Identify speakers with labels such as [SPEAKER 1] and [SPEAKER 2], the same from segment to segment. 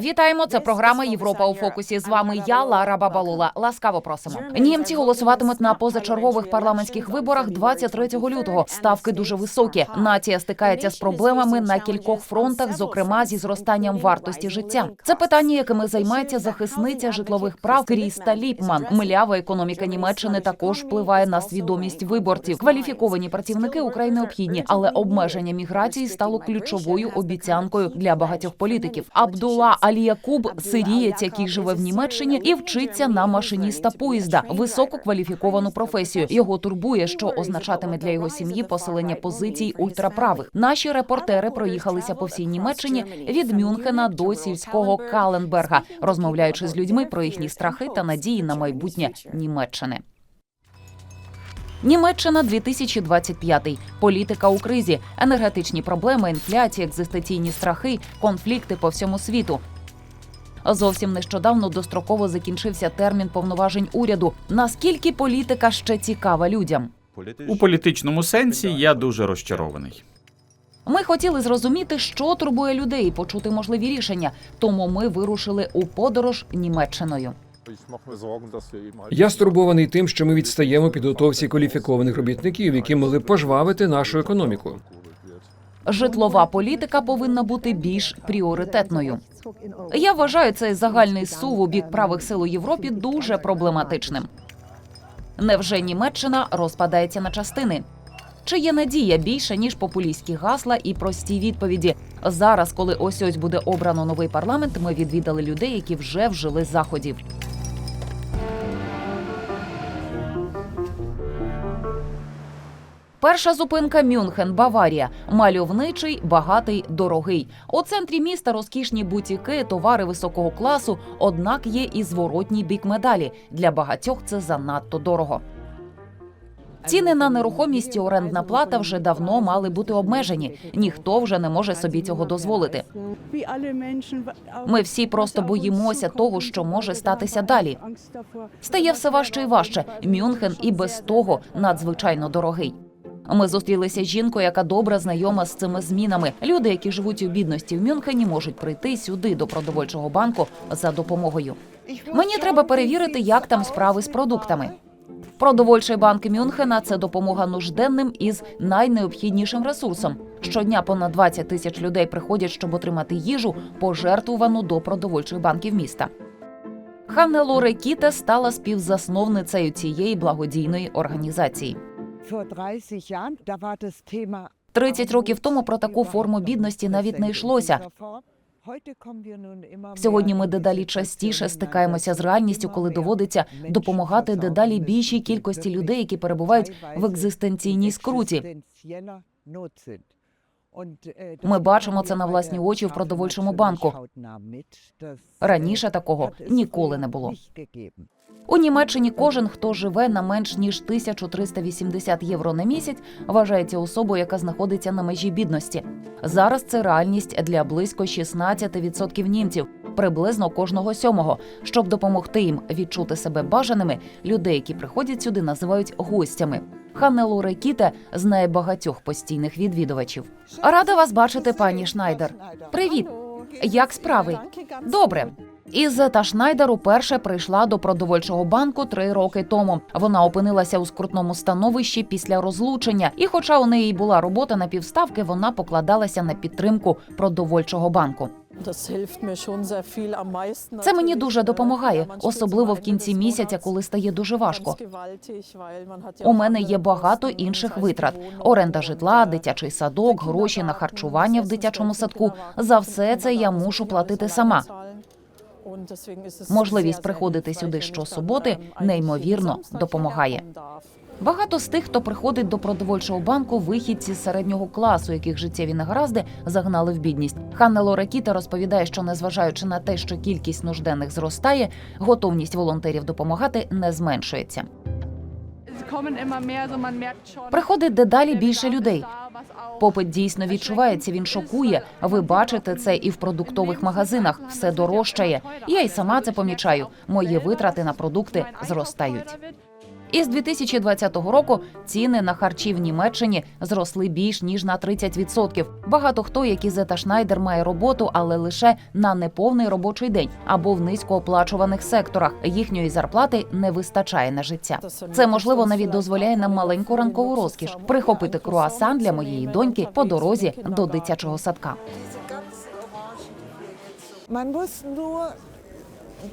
[SPEAKER 1] Вітаємо. Це програма Європа у фокусі. З вами я Лара Бабалула. Ласкаво просимо. Німці голосуватимуть на позачергових парламентських виборах 23 лютого. Ставки дуже високі. Нація стикається з проблемами на кількох фронтах, зокрема зі зростанням вартості життя. Це питання, якими займається захисниця житлових прав Кріста Ліпман. Млява економіка Німеччини також впливає на свідомість виборців. Кваліфіковані працівники украй необхідні, але обмеження міграції стало ключовою обіцянкою для багатьох політиків. Абдула Аліякуб сирієць, який живе в Німеччині і вчиться на машиніста поїзда, висококваліфіковану професію. Його турбує, що означатиме для його сім'ї посилення позицій ультраправих. Наші репортери проїхалися по всій Німеччині від Мюнхена до сільського Каленберга, розмовляючи з людьми про їхні страхи та надії на майбутнє Німеччини. Німеччина 2025. Політика у кризі, енергетичні проблеми, інфляція, екзистенційні страхи, конфлікти по всьому світу. Зовсім нещодавно достроково закінчився термін повноважень уряду. Наскільки політика ще цікава людям?
[SPEAKER 2] У політичному сенсі я дуже розчарований.
[SPEAKER 1] Ми хотіли зрозуміти, що турбує людей, і почути можливі рішення. Тому ми вирушили у подорож Німеччиною.
[SPEAKER 3] Я стурбований тим, що ми відстаємо підготовці кваліфікованих робітників, які могли б пожвавити нашу економіку.
[SPEAKER 1] Житлова політика повинна бути більш пріоритетною. Я вважаю цей загальний сув у бік правих сил у Європі дуже проблематичним. Невже Німеччина розпадається на частини? Чи є надія більше ніж популістські гасла і прості відповіді? Зараз, коли ось ось буде обрано новий парламент, ми відвідали людей, які вже вжили заходів. Перша зупинка Мюнхен, Баварія. Мальовничий, багатий, дорогий. У центрі міста розкішні бутіки, товари високого класу. Однак є і зворотній бік медалі. Для багатьох це занадто дорого. Ціни на нерухомість і орендна плата вже давно мали бути обмежені. Ніхто вже не може собі цього дозволити. Ми всі просто боїмося того, що може статися далі. Стає все важче і важче. Мюнхен і без того надзвичайно дорогий. Ми зустрілися з жінкою, яка добре знайома з цими змінами. Люди, які живуть у бідності в Мюнхені, можуть прийти сюди до продовольчого банку за допомогою. Мені треба перевірити, як там справи з продуктами. Продовольчий банк Мюнхена це допомога нужденним із найнеобхіднішим ресурсом. Щодня понад 20 тисяч людей приходять, щоб отримати їжу, пожертвувану до продовольчих банків міста. Ханне Лоре Кіте стала співзасновницею цієї благодійної організації.
[SPEAKER 4] Vor 30 Jahren, da war das Thema
[SPEAKER 1] 30 років тому про таку форму бідності навіть не йшлося. Сьогодні ми дедалі частіше стикаємося з реальністю, коли доводиться допомагати дедалі більшій кількості людей, які перебувають в екзистенційній скруті. Ми бачимо це на власні очі в продовольчому банку. Раніше такого ніколи не було. У Німеччині кожен, хто живе на менш ніж 1380 євро на місяць, вважається особою, яка знаходиться на межі бідності. Зараз це реальність для близько 16% німців, приблизно кожного сьомого. Щоб допомогти їм відчути себе бажаними, людей, які приходять сюди, називають гостями. Ханна Лоре Кіте знає багатьох постійних відвідувачів. Рада вас бачити, пані Шнайдер. Привіт. Як справи? Добре. Ізета Шнайдер уперше прийшла до продовольчого банку три роки тому. Вона опинилася у скрутному становищі після розлучення, і, хоча у неї була робота на півставки, вона покладалася на підтримку продовольчого банку. Це мені дуже допомагає, особливо в кінці місяця, коли стає дуже важко. У мене є багато інших витрат: оренда житла, дитячий садок, гроші на харчування в дитячому садку. За все це я мушу платити сама. Можливість приходити сюди щосуботи неймовірно допомагає. Багато з тих, хто приходить до продовольчого банку, вихідці з середнього класу, яких життєві негаразди загнали в бідність. Ханна Лоракіта розповідає, що незважаючи на те, що кількість нужденних зростає, готовність волонтерів допомагати не зменшується. Приходить дедалі більше людей. Попит дійсно відчувається. Він шокує. Ви бачите це і в продуктових магазинах. Все дорожчає. Я й сама це помічаю. Мої витрати на продукти зростають. Із 2020 року ціни на харчі в Німеччині зросли більш ніж на 30%. Багато хто, як і Зета Шнайдер, має роботу, але лише на неповний робочий день або в низькооплачуваних секторах. Їхньої зарплати не вистачає на життя. Це можливо навіть дозволяє нам маленьку ранкову розкіш прихопити круасан для моєї доньки по дорозі до дитячого садка.
[SPEAKER 4] Man muss nur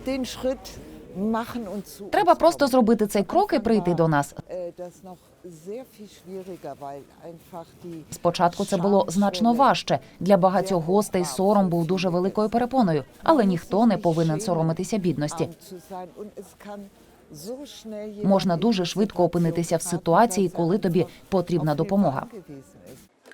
[SPEAKER 4] den Schritt.
[SPEAKER 1] Треба просто зробити цей крок і прийти до нас.
[SPEAKER 4] Die
[SPEAKER 1] Спочатку це було значно важче. Для багатьох гостей сором був дуже великою перепоною, але ніхто не повинен соромитися бідності. Можна дуже швидко опинитися в ситуації, коли тобі потрібна допомога.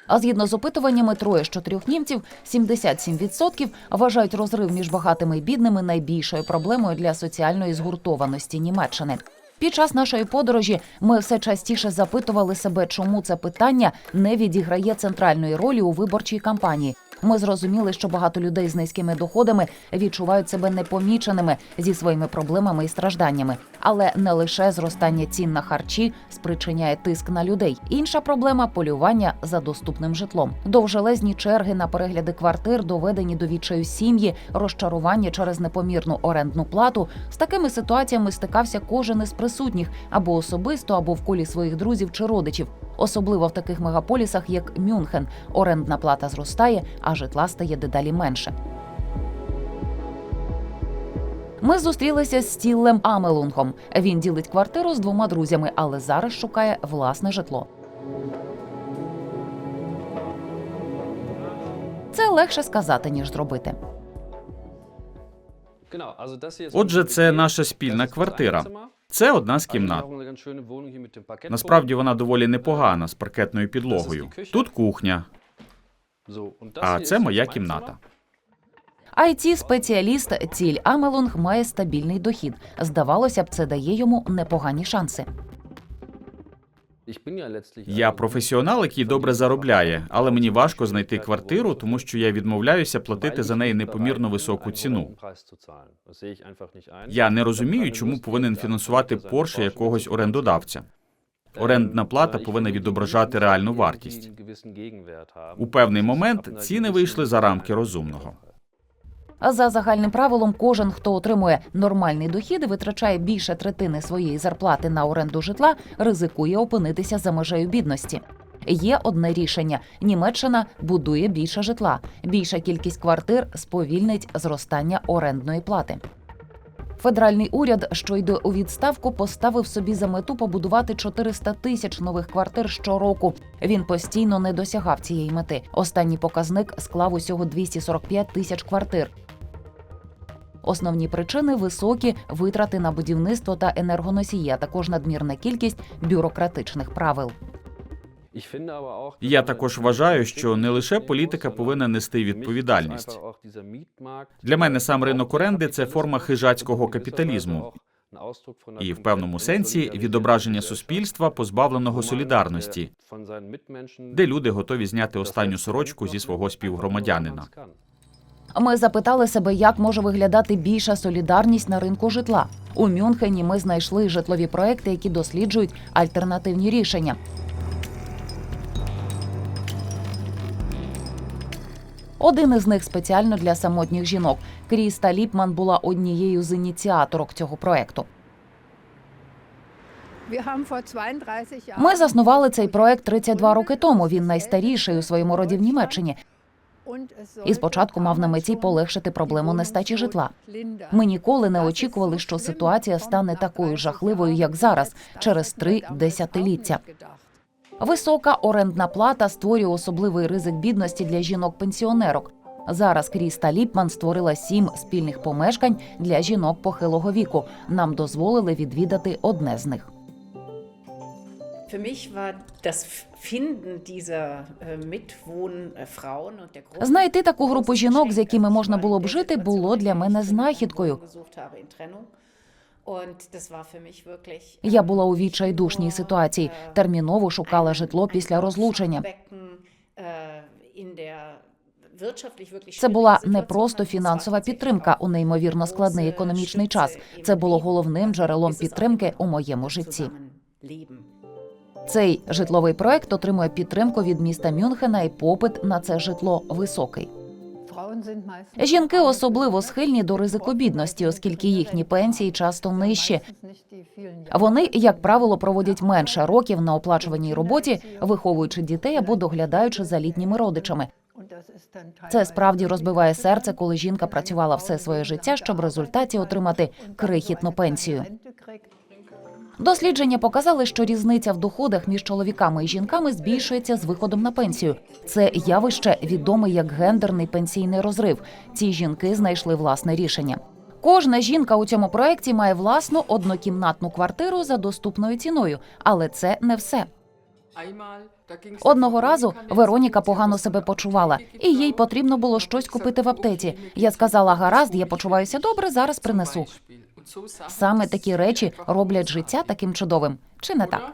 [SPEAKER 1] А згідно з опитуваннями, троє з чотирьох німців 77% вважають розрив між багатими і бідними найбільшою проблемою для соціальної згуртованості Німеччини. Під час нашої подорожі ми все частіше запитували себе, чому це питання не відіграє центральної ролі у виборчій кампанії. Ми зрозуміли, що багато людей з низькими доходами відчувають себе непоміченими зі своїми проблемами і стражданнями. Але не лише зростання цін на харчі спричиняє тиск на людей. Інша проблема полювання за доступним житлом. Довжелезні черги на перегляди квартир, доведені до відчаю сім'ї, розчарування через непомірну орендну плату. З такими ситуаціями стикався кожен із присутніх або особисто, або в колі своїх друзів чи родичів. Особливо в таких мегаполісах, як Мюнхен, орендна плата зростає, а житла стає дедалі менше. Ми зустрілися з Стіллем Амелунгом. Він ділить квартиру з двома друзями, але зараз шукає власне житло. Це легше сказати, ніж зробити.
[SPEAKER 2] Отже, це наша спільна квартира. Це одна з кімнат. Насправді вона доволі непогана з паркетною підлогою. Тут кухня, а це моя кімната.
[SPEAKER 1] it спеціаліст Ціль Амелунг має стабільний дохід. Здавалося б, це дає йому непогані шанси.
[SPEAKER 2] Я професіонал, який добре заробляє, але мені важко знайти квартиру, тому що я відмовляюся платити за неї непомірно високу ціну. Я не розумію, чому повинен фінансувати Порше якогось орендодавця. Орендна плата повинна відображати реальну вартість. У певний момент ціни вийшли за рамки розумного.
[SPEAKER 1] А За загальним правилом, кожен, хто отримує нормальний дохід і витрачає більше третини своєї зарплати на оренду житла, ризикує опинитися за межею бідності. Є одне рішення: Німеччина будує більше житла. Більша кількість квартир сповільнить зростання орендної плати. Федеральний уряд, що йде у відставку, поставив собі за мету побудувати 400 тисяч нових квартир щороку. Він постійно не досягав цієї мети. Останній показник склав усього 245 тисяч квартир. Основні причини високі витрати на будівництво та енергоносії, а також надмірна кількість бюрократичних правил.
[SPEAKER 2] Я також вважаю, що не лише політика повинна нести відповідальність. Для мене сам ринок оренди це форма хижацького капіталізму і в певному сенсі відображення суспільства, позбавленого солідарності, де люди готові зняти останню сорочку зі свого співгромадянина.
[SPEAKER 1] Ми запитали себе, як може виглядати більша солідарність на ринку житла. У Мюнхені ми знайшли житлові проекти, які досліджують альтернативні рішення. Один із них спеціально для самотніх жінок. Кріста Ліпман була однією з ініціаторок цього проекту. Ми заснували цей проект 32 роки тому. Він найстаріший у своєму роді в Німеччині. І спочатку мав на меті полегшити проблему нестачі житла. Ми ніколи не очікували, що ситуація стане такою жахливою, як зараз, через три десятиліття. Висока орендна плата створює особливий ризик бідності для жінок-пенсіонерок. Зараз Кріста Ліпман створила сім спільних помешкань для жінок похилого віку. Нам дозволили відвідати одне з них.
[SPEAKER 5] Äh, Gruppe
[SPEAKER 1] Знайти таку групу жінок, з якими можна було б жити, було для мене знахідкою. Я була у відчайдушній ситуації. Терміново шукала житло після розлучення. Це була не просто фінансова підтримка у неймовірно складний економічний час. Це було головним джерелом підтримки у моєму житті. Цей житловий проект отримує підтримку від міста Мюнхена і попит на це житло високий. Жінки особливо схильні до ризику бідності, оскільки їхні пенсії часто нижчі. Вони, як правило, проводять менше років на оплачуваній роботі, виховуючи дітей або доглядаючи за літніми родичами. Це справді розбиває серце, коли жінка працювала все своє життя, щоб в результаті отримати крихітну пенсію. Дослідження показали, що різниця в доходах між чоловіками і жінками збільшується з виходом на пенсію. Це явище відоме як гендерний пенсійний розрив. Ці жінки знайшли власне рішення. Кожна жінка у цьому проєкті має власну однокімнатну квартиру за доступною ціною, але це не все. Одного разу Вероніка погано себе почувала, і їй потрібно було щось купити в аптеці. Я сказала: гаразд, я почуваюся добре, зараз принесу. Саме такі речі роблять життя таким чудовим. Чи не так?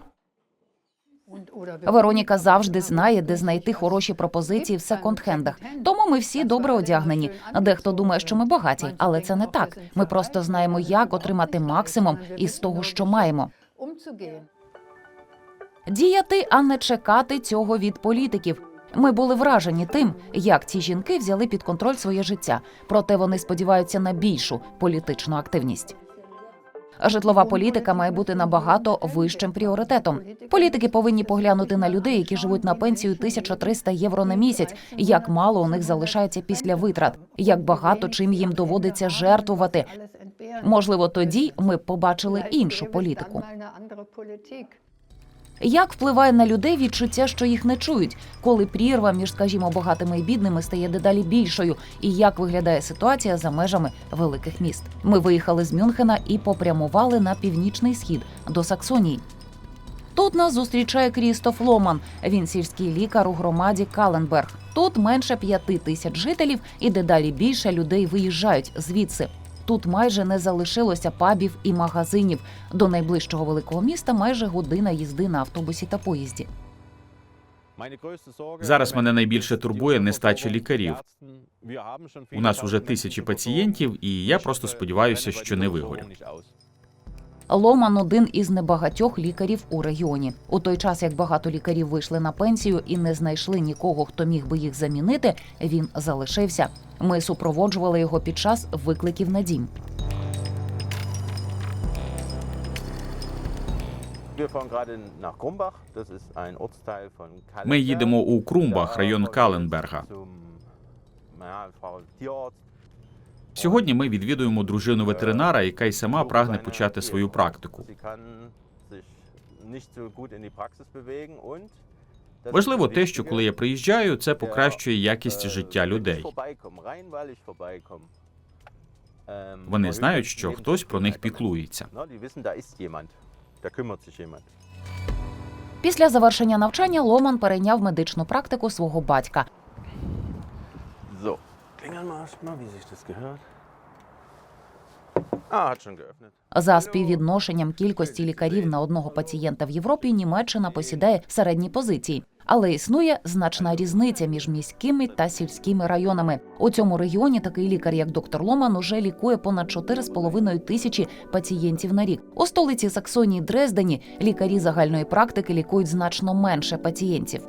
[SPEAKER 1] Вероніка завжди знає, де знайти хороші пропозиції в секонд-хендах. Тому ми всі добре одягнені. Дехто думає, що ми багаті, але це не так. Ми просто знаємо, як отримати максимум із того, що маємо. Діяти, а не чекати цього від політиків. Ми були вражені тим, як ці жінки взяли під контроль своє життя, проте вони сподіваються на більшу політичну активність. Житлова політика має бути набагато вищим пріоритетом. Політики повинні поглянути на людей, які живуть на пенсію 1300 євро на місяць. Як мало у них залишається після витрат, як багато чим їм доводиться жертвувати. Можливо, тоді ми побачили іншу політику. Як впливає на людей відчуття, що їх не чують, коли прірва між, скажімо, багатими і бідними стає дедалі більшою, і як виглядає ситуація за межами великих міст? Ми виїхали з Мюнхена і попрямували на північний схід до Саксонії. Тут нас зустрічає Крістоф Ломан. Він сільський лікар у громаді Каленберг. Тут менше п'яти тисяч жителів, і дедалі більше людей виїжджають звідси. Тут майже не залишилося пабів і магазинів. До найближчого великого міста майже година їзди на автобусі та поїзді.
[SPEAKER 2] Зараз мене найбільше турбує нестача лікарів. У нас уже тисячі пацієнтів, і я просто сподіваюся, що не вигорю.
[SPEAKER 1] Ломан один із небагатьох лікарів у регіоні. У той час, як багато лікарів вийшли на пенсію і не знайшли нікого, хто міг би їх замінити, він залишився. Ми супроводжували його під час викликів на дім.
[SPEAKER 2] Ми їдемо у Крумбах, район Каленберга. Сьогодні ми відвідуємо дружину ветеринара, яка й сама прагне почати свою практику. Важливо те, що коли я приїжджаю, це покращує якість життя людей. Вони знають, що хтось про них піклується.
[SPEAKER 1] Після завершення навчання Ломан перейняв медичну практику свого батька.
[SPEAKER 6] Klingeln wir erstmal, wie sich das gehört. Ah.
[SPEAKER 1] За співвідношенням кількості лікарів на одного пацієнта в Європі Німеччина посідає середні позиції. Але існує значна різниця між міськими та сільськими районами. У цьому регіоні такий лікар, як доктор Ломан, уже лікує понад 4,5 тисячі пацієнтів на рік. У столиці Саксонії Дрездені лікарі загальної практики лікують значно менше пацієнтів.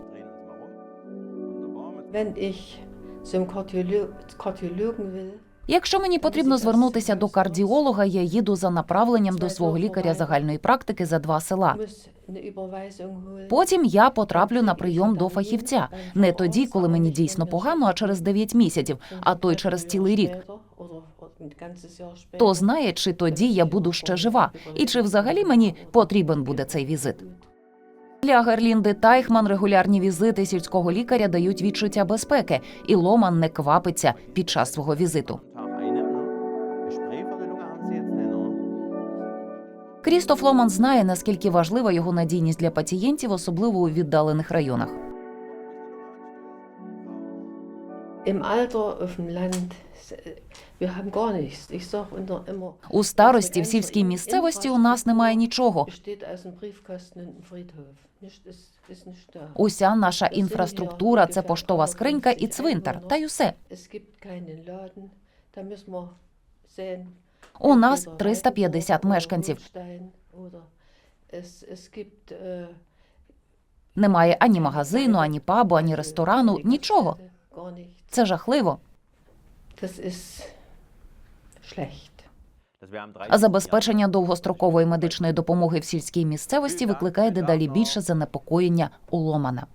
[SPEAKER 1] Якщо мені потрібно звернутися до кардіолога, я їду за направленням до свого лікаря загальної практики за два села. Потім я потраплю на прийом до фахівця не тоді, коли мені дійсно погано, а через 9 місяців, а то й через цілий рік. То знає, чи тоді я буду ще жива, і чи взагалі мені потрібен буде цей візит. Для Герлінди Тайхман регулярні візити сільського лікаря дають відчуття безпеки, і Ломан не квапиться під час свого візиту. Крістоф Ломан знає, наскільки важлива його надійність для пацієнтів, особливо у віддалених районах.
[SPEAKER 7] Im Alter auf dem Land,
[SPEAKER 1] У старості в сільській місцевості у нас немає нічого. Уся наша інфраструктура це поштова скринька і цвинтар, та й усе. У нас
[SPEAKER 7] entweder
[SPEAKER 1] 350
[SPEAKER 7] Weidenburg oder
[SPEAKER 1] мешканців.
[SPEAKER 7] Äh,
[SPEAKER 1] Немає ані магазину, ані пабу, ані ресторану, нічого. Це жахливо.
[SPEAKER 7] Das ist schlecht.
[SPEAKER 1] А забезпечення довгострокової медичної допомоги в сільській місцевості викликає дедалі більше занепокоєння у Ломана.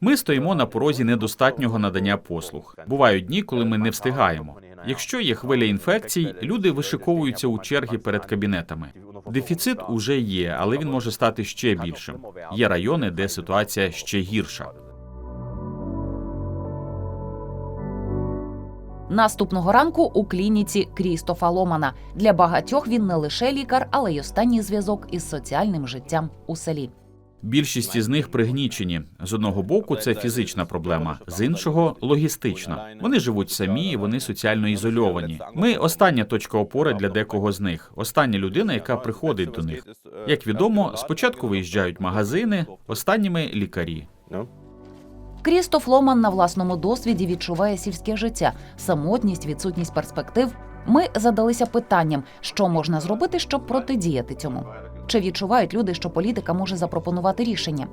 [SPEAKER 2] Ми стоїмо на порозі недостатнього надання послуг. Бувають дні, коли ми не встигаємо. Якщо є хвиля інфекцій, люди вишиковуються у черги перед кабінетами. Дефіцит уже є, але він може стати ще більшим. Є райони, де ситуація ще гірша.
[SPEAKER 1] Наступного ранку у клініці Крістофа Ломана для багатьох він не лише лікар, але й останній зв'язок із соціальним життям у селі.
[SPEAKER 2] Більшість із них пригнічені. З одного боку, це фізична проблема, з іншого логістична. Вони живуть самі, і вони соціально ізольовані. Ми остання точка опори для декого з них, остання людина, яка приходить до них. Як відомо, спочатку виїжджають магазини, останніми лікарі.
[SPEAKER 1] Крістоф Ломан на власному досвіді відчуває сільське життя, самотність, відсутність перспектив. Ми задалися питанням, що можна зробити, щоб протидіяти цьому. Чи відчувають люди, що політика може запропонувати рішення?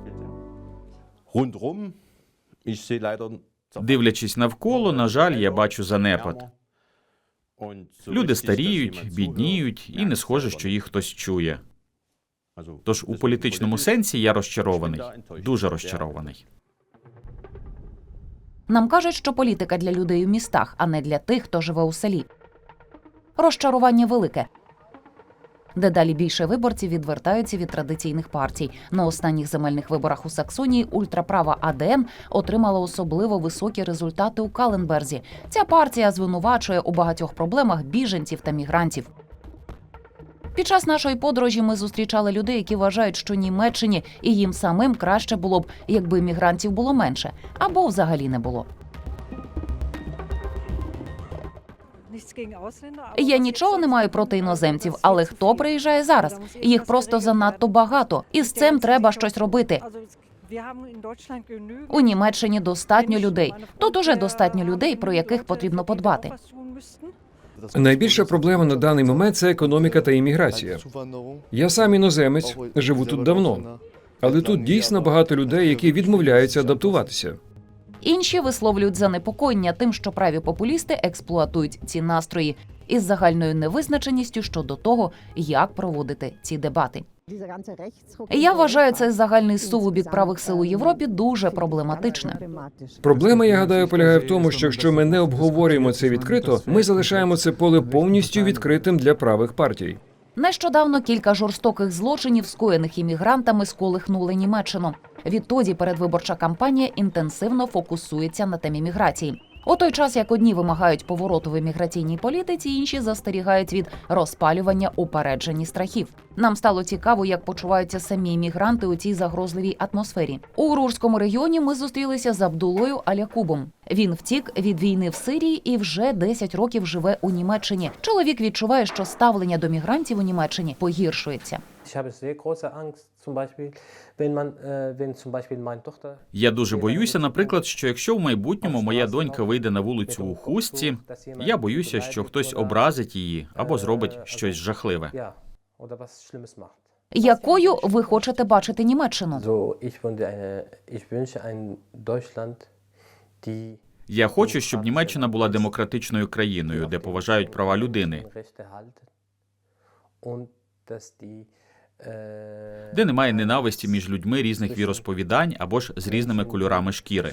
[SPEAKER 2] Дивлячись навколо, на жаль, я бачу занепад. Люди старіють, бідніють, і не схоже, що їх хтось чує. Тож у політичному сенсі я розчарований, дуже розчарований.
[SPEAKER 1] Нам кажуть, що політика для людей у містах, а не для тих, хто живе у селі. Розчарування велике. Дедалі більше виборців відвертаються від традиційних партій. На останніх земельних виборах у Саксонії ультраправа АДН отримала особливо високі результати у Каленберзі. Ця партія звинувачує у багатьох проблемах біженців та мігрантів. Під час нашої подорожі ми зустрічали людей, які вважають, що Німеччині і їм самим краще було б, якби мігрантів було менше або взагалі не було. Я нічого не маю проти іноземців, але хто приїжджає зараз? Їх просто занадто багато, і з цим треба щось робити. У Німеччині достатньо людей. Тут уже достатньо людей, про яких потрібно подбати.
[SPEAKER 3] Найбільша проблема на даний момент це економіка та імміграція. Я сам іноземець, живу тут давно, але тут дійсно багато людей, які відмовляються адаптуватися.
[SPEAKER 1] Інші висловлюють занепокоєння тим, що праві популісти експлуатують ці настрої із загальною невизначеністю щодо того, як проводити ці дебати. Я вважаю цей загальний сувобік правих сил у Європі дуже проблематичним.
[SPEAKER 3] Проблема, я гадаю, полягає в тому, що якщо ми не обговорюємо це відкрито, ми залишаємо це поле повністю відкритим для правих партій.
[SPEAKER 1] Нещодавно кілька жорстоких злочинів, скоєних іммігрантами, сколихнули Німеччину. Відтоді передвиборча кампанія інтенсивно фокусується на темі міграції. У той час, як одні вимагають повороту в імміграційній політиці, інші застерігають від розпалювання упереджені страхів. Нам стало цікаво, як почуваються самі іммігранти у цій загрозливій атмосфері. У Рурському регіоні ми зустрілися з Абдулою Алякубом. Він втік від війни в Сирії і вже 10 років живе у Німеччині. Чоловік відчуває, що ставлення до мігрантів у Німеччині погіршується.
[SPEAKER 8] Äh.
[SPEAKER 2] Я дуже боюся, наприклад, що якщо в майбутньому моя донька вийде на вулицю у хустці, я боюся, що хтось образить її або зробить щось жахливе.
[SPEAKER 1] Якою ви хочете бачити Німеччину?
[SPEAKER 2] Я хочу, щоб Німеччина була демократичною країною, де поважають права людини, Де немає ненависті між людьми різних віросповідань або ж з різними кольорами шкіри.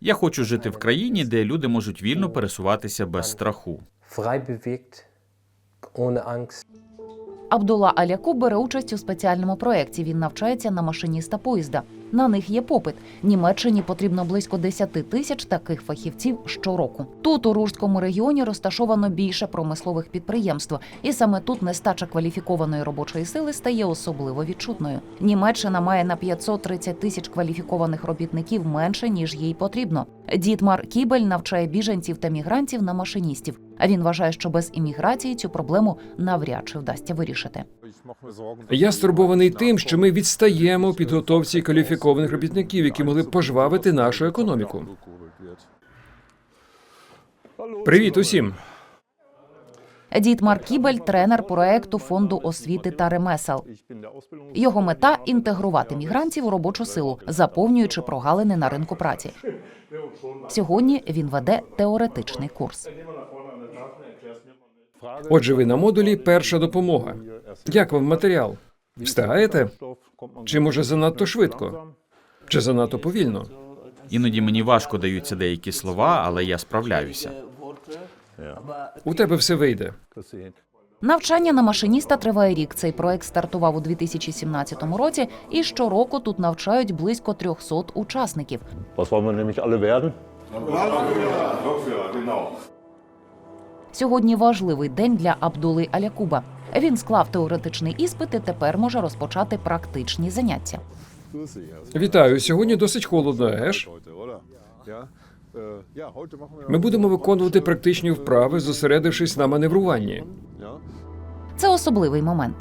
[SPEAKER 2] Я хочу жити в країні, де люди можуть вільно пересуватися без страху.
[SPEAKER 1] Абдула Аляку бере участь у спеціальному проєкті. Він навчається на машиніста поїзда. На них є попит. Німеччині потрібно близько 10 тисяч таких фахівців щороку. Тут у Рурському регіоні розташовано більше промислових підприємств, і саме тут нестача кваліфікованої робочої сили стає особливо відчутною. Німеччина має на 530 тисяч кваліфікованих робітників менше ніж їй потрібно. Дітмар Кібель навчає біженців та мігрантів на машиністів. А він вважає, що без імміграції цю проблему навряд чи вдасться вирішити.
[SPEAKER 3] Я стурбований тим, що ми відстаємо у підготовці кваліфікованих робітників, які могли б пожвавити нашу економіку. Привіт усім.
[SPEAKER 1] Дітмар Кібель, тренер проекту фонду освіти та ремесел. Його мета інтегрувати мігрантів у робочу силу, заповнюючи прогалини на ринку праці. Сьогодні він веде теоретичний курс.
[SPEAKER 3] Отже, ви на модулі перша допомога. Як вам матеріал? Встигаєте? Чи може занадто швидко? Чи занадто повільно?
[SPEAKER 2] Іноді мені важко даються деякі слова, але я справляюся.
[SPEAKER 3] У тебе все вийде.
[SPEAKER 1] Навчання на машиніста триває рік. Цей проект стартував у 2017 році, і щороку тут навчають близько 300 учасників.
[SPEAKER 6] Was wollen wir nämlich alle werden?
[SPEAKER 1] Сьогодні важливий день для Абдули Алякуба. Він склав теоретичний іспит і тепер може розпочати практичні заняття.
[SPEAKER 3] Вітаю. Сьогодні досить холодно, еш? Ми будемо виконувати практичні вправи, зосередившись на маневруванні.
[SPEAKER 1] Це особливий момент.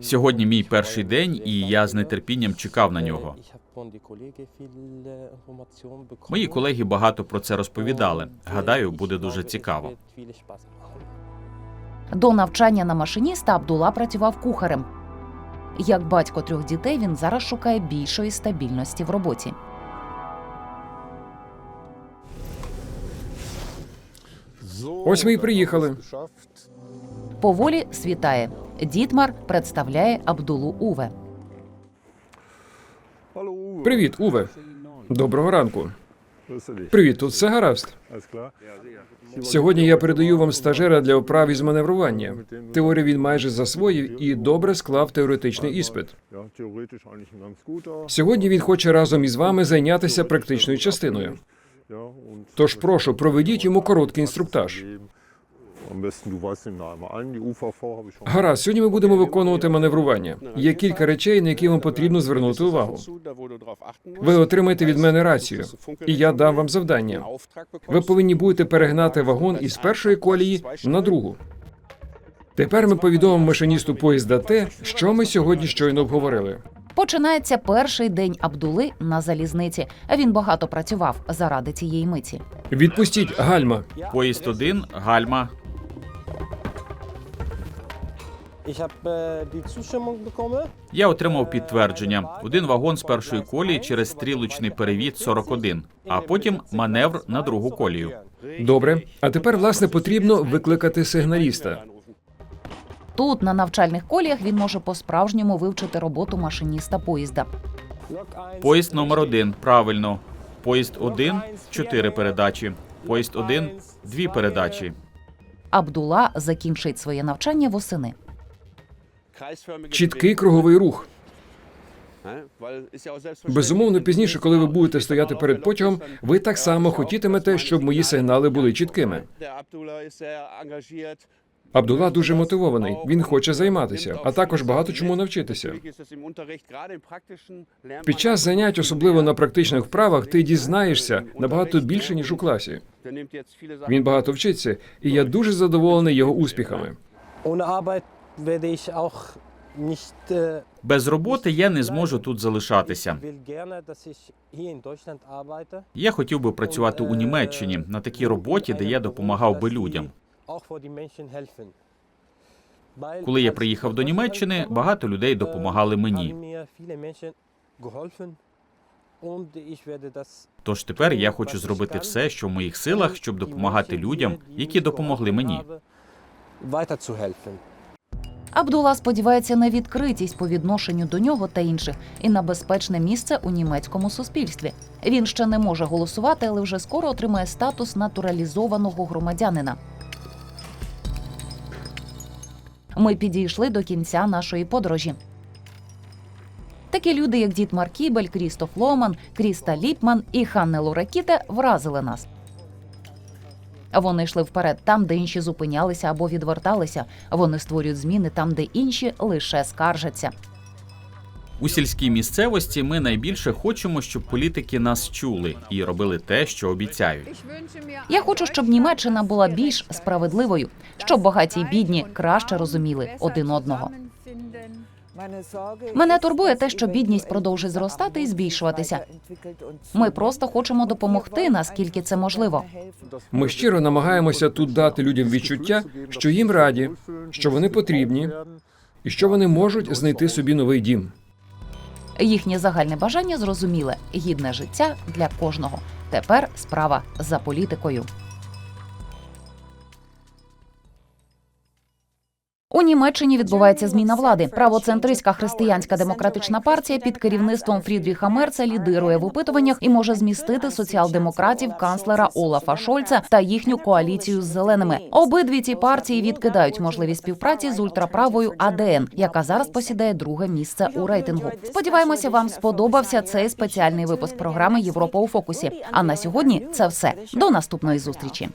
[SPEAKER 2] Сьогодні мій перший день, і я з нетерпінням чекав на нього. Мої колеги багато про це розповідали. Гадаю, буде дуже цікаво.
[SPEAKER 1] До навчання на машиніста Абдула працював кухарем. Як батько трьох дітей, він зараз шукає більшої стабільності в роботі.
[SPEAKER 3] Ось ми і приїхали.
[SPEAKER 1] Поволі світає. Дітмар представляє Абдулу Уве.
[SPEAKER 3] Привіт, Уве. Доброго ранку. Привіт, тут все гаразд. Сьогодні я передаю вам стажера для вправ із маневрування. Теорію він майже засвоїв і добре склав теоретичний іспит. Сьогодні він хоче разом із вами зайнятися практичною частиною. Тож прошу, проведіть йому короткий інструктаж. Гаразд, сьогодні ми будемо виконувати маневрування. Є кілька речей, на які вам потрібно звернути увагу. Ви отримаєте від мене рацію, і я дам вам завдання. Ви повинні будете перегнати вагон із першої колії на другу. Тепер ми повідомимо машиністу поїзда те, що ми сьогодні щойно обговорили.
[SPEAKER 1] Починається перший день Абдули на залізниці. Він багато працював заради цієї миті.
[SPEAKER 3] Відпустіть гальма.
[SPEAKER 2] Поїзд один, гальма. Я отримав підтвердження. Один вагон з першої колії через стрілочний перевід 41, а потім маневр на другу колію.
[SPEAKER 3] Добре. А тепер, власне, потрібно викликати сигналіста.
[SPEAKER 1] Тут, на навчальних коліях, він може по-справжньому вивчити роботу машиніста поїзда.
[SPEAKER 2] Поїзд номер один. Правильно. Поїзд один чотири передачі. Поїзд один дві передачі.
[SPEAKER 1] Абдула закінчить своє навчання восени.
[SPEAKER 3] Чіткий круговий рух. Безумовно, пізніше, коли ви будете стояти перед потягом, ви так само хотітимете, щоб мої сигнали були чіткими. Абдула дуже мотивований. Він хоче займатися, а також багато чому навчитися. Під час занять, особливо на практичних вправах, ти дізнаєшся набагато більше ніж у класі. Він багато вчиться, і я дуже задоволений його успіхами.
[SPEAKER 8] Ohne Arbeit werde ich auch nicht. Äh,
[SPEAKER 2] Без роботи я не зможу тут залишатися. Я хотів би працювати у Німеччині на такій роботі, де я допомагав би людям. Коли я приїхав до Німеччини, багато людей
[SPEAKER 8] äh,
[SPEAKER 2] допомагали мені. Тож тепер я хочу зробити все, що в моїх силах, щоб допомагати людям, які допомогли мені.
[SPEAKER 1] Абдула сподівається на відкритість по відношенню до нього та інших і на безпечне місце у німецькому суспільстві. Він ще не може голосувати, але вже скоро отримає статус натуралізованого громадянина. Ми підійшли до кінця нашої подорожі. Такі люди, як Діт Маркібель, Крістоф Ломан, Кріста Ліпман і Ханне Луракіте, вразили нас. Вони йшли вперед там, де інші зупинялися або відверталися. Вони створюють зміни там, де інші лише скаржаться.
[SPEAKER 2] У сільській місцевості ми найбільше хочемо, щоб політики нас чули і робили те, що обіцяють.
[SPEAKER 1] Я хочу, щоб Німеччина була більш справедливою, щоб багаті й бідні краще розуміли один одного. Мене турбує те, що бідність продовжить зростати і збільшуватися. Ми просто хочемо допомогти, наскільки це можливо.
[SPEAKER 3] Ми щиро намагаємося тут дати людям відчуття, що їм раді, що вони потрібні і що вони можуть знайти собі новий дім.
[SPEAKER 1] Їхнє загальне бажання зрозуміле гідне життя для кожного. Тепер справа за політикою. У Німеччині відбувається зміна влади. Правоцентристська християнська демократична партія під керівництвом Фрідріха Мерца лідирує в опитуваннях і може змістити соціал-демократів канцлера Олафа Шольца та їхню коаліцію з зеленими. Обидві ці партії відкидають можливість співпраці з ультраправою АДН, яка зараз посідає друге місце у рейтингу. Сподіваємося, вам сподобався цей спеціальний випуск програми Європа у фокусі. А на сьогодні це все. До наступної зустрічі.